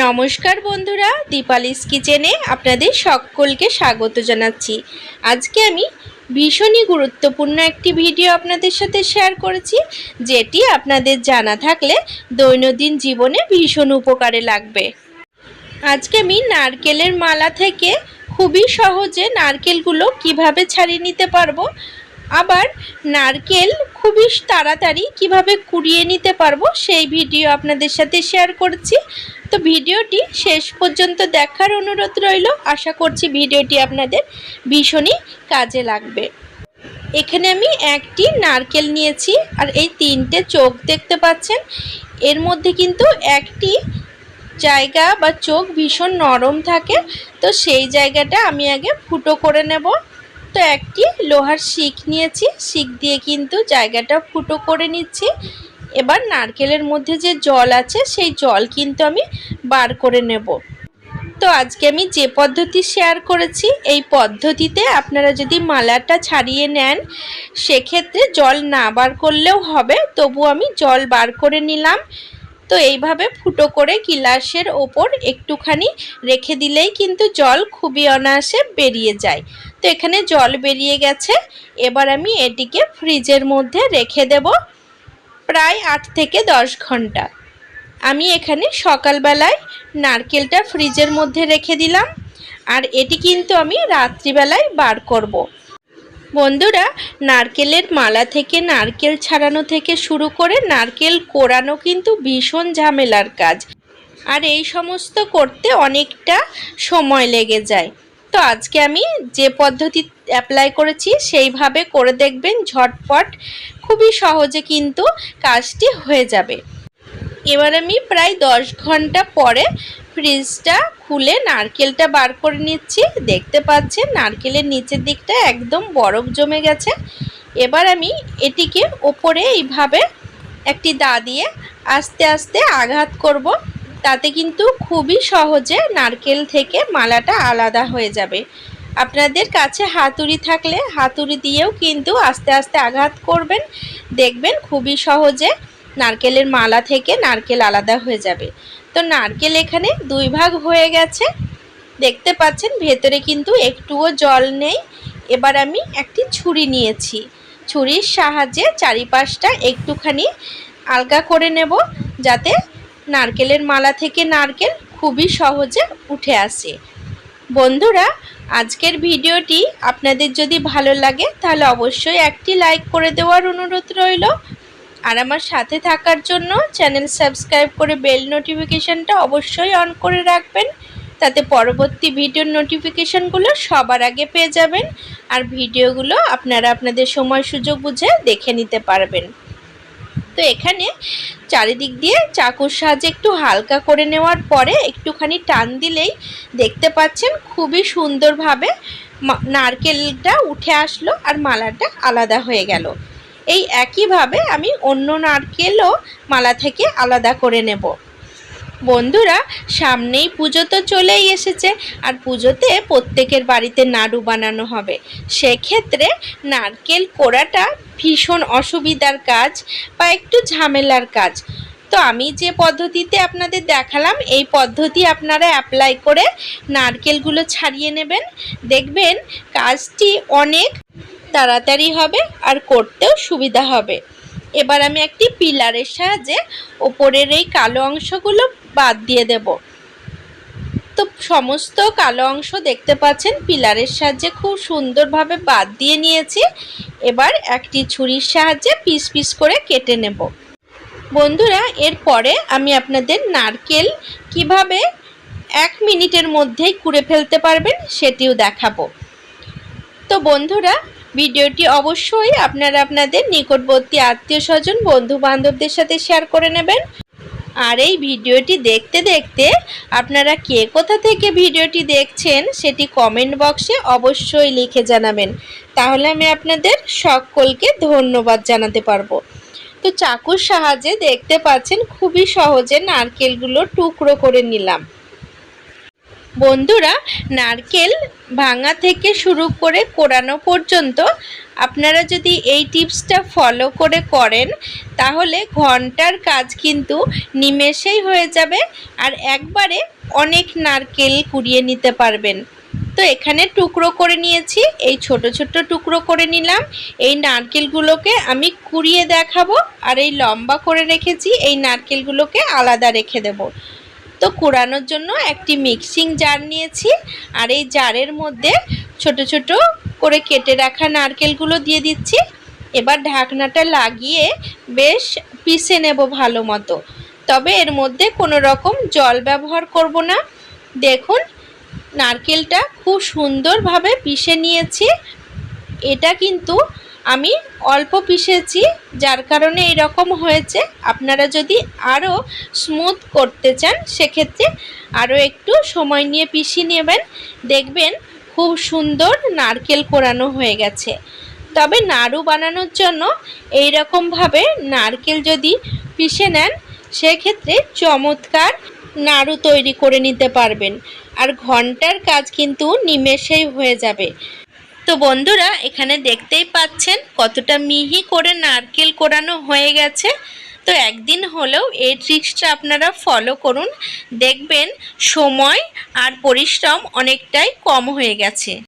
নমস্কার বন্ধুরা, দীপালিস কিচেনে আপনাদের সকলকে স্বাগত জানাচ্ছি। আজকে আমি ভীষণই গুরুত্বপূর্ণ একটি ভিডিও আপনাদের সাথে শেয়ার করেছি, যেটি আপনাদের জানা থাকলে দৈনন্দিন জীবনে ভীষণ উপকারে লাগবে। আজকে আমি নারকেলের মালা থেকে খুবই সহজে নারকেলগুলো কীভাবে ছাড়িয়ে নিতে পারব, আবার নারকেল খুবই তাড়াতাড়ি কীভাবে কুড়িয়ে নিতে পারব, সেই ভিডিও আপনাদের সাথে শেয়ার করছি। তো ভিডিওটি শেষ পর্যন্ত দেখার অনুরোধ রইল। আশা করছি ভিডিওটি আপনাদের ভীষণই কাজে লাগবে। এখানে আমি একটি নারকেল নিয়েছি আর এই তিনটে চোখ দেখতে পাচ্ছেন। এর মধ্যে কিন্তু একটি জায়গা বা চোখ ভীষণ নরম থাকে, তো সেই জায়গাটা আমি আগে ফুটো করে নেব। তো একটি লোহার শিক নিয়েছি, শিক দিয়ে কিন্তু জায়গাটা ফুটো করে নিচ্ছি। এবার নারকেলের মধ্যে যে জল আছে, সেই জল কিন্তু আমি বার করে নেব। তো আজকে আমি যে পদ্ধতি শেয়ার করেছি, এই পদ্ধতিতে আপনারা যদি মালাটা ছাড়িয়ে নেন, সেক্ষেত্রে জল না বার করলেও হবে, তবু আমি জল বার করে নিলাম। তো এইভাবে ফুটো করে গিলাসের ওপর একটুখানি রেখে দিলেই কিন্তু জল খুবই অনায়াসে বেরিয়ে যায়। তো এখানে জল বেরিয়ে গেছে, এবার আমি এটিকে ফ্রিজের মধ্যে রেখে দেব। প্রায় আট থেকে দশ ঘণ্টা। আমি এখানে সকালবেলায় নারকেলটা ফ্রিজের মধ্যে রেখে দিলাম, আর এটি কিন্তু আমি রাত্রিবেলায় বার করব। বন্ধুরা, নারকেলের মালা থেকে নারকেল ছাড়ানো থেকে শুরু করে নারকেল কোরানো কিন্তু ভীষণ ঝামেলার কাজ। আর এই সমস্ত করতে অনেকটা সময় লেগে যায়। তো আজকে আমি যে পদ্ধতি অ্যাপ্লাই করেছি সেইভাবে করে দেখবেন ঝটপট। খুবই সহজে কিন্তু কাজটি হয়ে যাবে। এবার আমি প্রায় দশ ঘণ্টা পরে ফ্রিজটা খুলে নারকেলটা বার করে নিচ্ছি। দেখতে পাচ্ছেন নারকেলের নিচের দিকটা একদম বরফ জমে গেছে। এবার আমি এটিকে ওপরে এইভাবে একটি দা দিয়ে আস্তে আস্তে আঘাত করব। তাতে কিন্তু খুবই সহজে নারকেল থেকে মালাটা আলাদা হয়ে যাবে। আপনাদের কাছে হাতুড়ি থাকলে হাতুড়ি দিয়েও কিন্তু আস্তে আস্তে আঘাত করবেন। দেখবেন খুবই সহজে নারকেলের মালা থেকে নারকেল আলাদা হয়ে যাবে। তো নারকেল এখানে দুই ভাগ হয়ে গেছে। দেখতে পাচ্ছেন ভেতরে কিন্তু একটুও জল নেই। এবার আমি একটি ছুরি নিয়েছি। ছুরির সাহায্যে চারিপাশটা একটুখানি আলগা করে নেব যাতে নারকেলের মালা থেকে নারকেল খুবই সহজে উঠে আসে। বন্ধুরা, আজকের ভিডিওটি আপনাদের যদি ভালো লাগে, তাহলে অবশ্যই একটি লাইক করে দেওয়ার অনুরোধ রইল। আর আমার সাথে থাকার জন্য চ্যানেল সাবস্ক্রাইব করে বেল নোটিফিকেশানটা অবশ্যই অন করে রাখবেন। তাতে পরবর্তী ভিডিওর নোটিফিকেশানগুলো সবার আগে পেয়ে যাবেন। আর ভিডিওগুলো আপনারা আপনাদের সময় সুযোগ বুঝে দেখে নিতে পারবেন। তো এখানে চারিদিক দিয়ে চাকুর সাহায্যে একটু হালকা করে নেওয়ার পরে একটুখানি টান দিলেই দেখতে পাচ্ছেন খুবই সুন্দরভাবে নারকেলটা উঠে আসলো আর মালাটা আলাদা হয়ে গেল। এই একইভাবে আমি অন্য নারকেলও মালা থেকে আলাদা করে নেব। বন্ধুরা, সামনেই পুজো তো চলেই এসেছে, আর পুজোতে প্রত্যেকের বাড়িতে নাড়ু বানানো হবে। সেক্ষেত্রে নারকেল কোড়াটা ভীষণ অসুবিধার কাজ বা একটু ঝামেলার কাজ। তো আমি যে পদ্ধতিতে আপনাদের দেখালাম, এই পদ্ধতি আপনারা অ্যাপ্লাই করে নারকেলগুলো ছাড়িয়ে নেবেন। দেখবেন কাজটি অনেক তাড়াতাড়ি হবে আর করতেও সুবিধা হবে। এবার আমি একটি পিলারের সাহায্যে ওপরের এই কালো অংশগুলো বাদ দিয়ে দেব। তো সমস্ত কালো অংশ দেখতে পাচ্ছেন, পিলারের সাহায্যে খুব সুন্দরভাবে বাদ দিয়ে নিয়েছি। এবার একটি ছুরির সাহায্যে পিস পিস করে কেটে নেব। বন্ধুরা, এরপরে আমি আপনাদের নারকেল কীভাবে এক মিনিটের মধ্যেই কুড়ে ফেলতে পারবেন সেটিও দেখাবো। তো বন্ধুরা ভিডিওটি অবশ্যই আপনারা আপনাদের নিকটবর্তী আত্মীয় স্বজন বন্ধু বান্ধবদের সাথে শেয়ার করে নেবেন। আর এই ভিডিওটি দেখতে দেখতে আপনারা কে কোথা থেকে ভিডিওটি দেখছেন সেটি কমেন্ট বক্সে অবশ্যই লিখে জানাবেন। তাহলে আমি আপনাদের সকলকে ধন্যবাদ জানাতে পারব। তো চাকুর সাহায্যে দেখতে পাচ্ছেন খুবই সহজে নারকেলগুলো টুকরো করে নিলাম। বন্ধুরা, নারকেল ভাঙা থেকে শুরু করে কোরানো পর্যন্ত আপনারা যদি এই টিপসটা ফলো করে করেন, তাহলে ঘণ্টার কাজ কিন্তু নিমেষেই হয়ে যাবে আর একবারে অনেক নারকেল কুড়িয়ে নিতে পারবেন। তো এখানে টুকরো করে নিয়েছি, এই ছোট ছোট টুকরো করে নিলাম। এই নারকেলগুলোকে আমি কুড়িয়ে দেখাবো আর এই লম্বা করে রেখেছি, এই নারকেলগুলোকে আলাদা রেখে দেবো। তো কুড়ানোর জন্য একটি মিক্সিং জার নিয়েছি। আর এই জারের মধ্যে ছোট ছোট করে কেটে রাখা নারকেলগুলো দিয়ে দিচ্ছি। এবার ঢাকনাটা লাগিয়ে বেশ পিষে নেব ভালো মতো। তবে এর মধ্যে কোনো রকম জল ব্যবহার করব না। দেখুন, নারকেলটা খুব সুন্দরভাবে পিষে নিয়েছি। এটা কিন্তু আমি অল্প পিষেছি, যার কারণে এরকম হয়েছে। আপনারা যদি আরও স্মুথ করতে চান, সেক্ষেত্রে আরও একটু সময় নিয়ে পিষিয়ে নেবেন। দেখবেন খুব সুন্দর নারকেল কোরানো হয়ে গেছে। তবে নাড়ু বানানোর জন্য এই রকমভাবে নারকেল যদি পিষে নেন, সেক্ষেত্রে চমৎকার নাড়ু তৈরি করে নিতে পারবেন। আর ঘণ্টার কাজ কিন্তু নিমেষেই হয়ে যাবে। তো বন্ধুরা, এখানে দেখতেই পাচ্ছেন কতটা মিহি করে নারকেল কোরানো হয়ে গেছে। তো একদিন হলেও এই ট্রিক্সটা আপনারা ফলো করুন। দেখবেন সময় আর পরিশ্রম অনেকটাই কম হয়ে গেছে।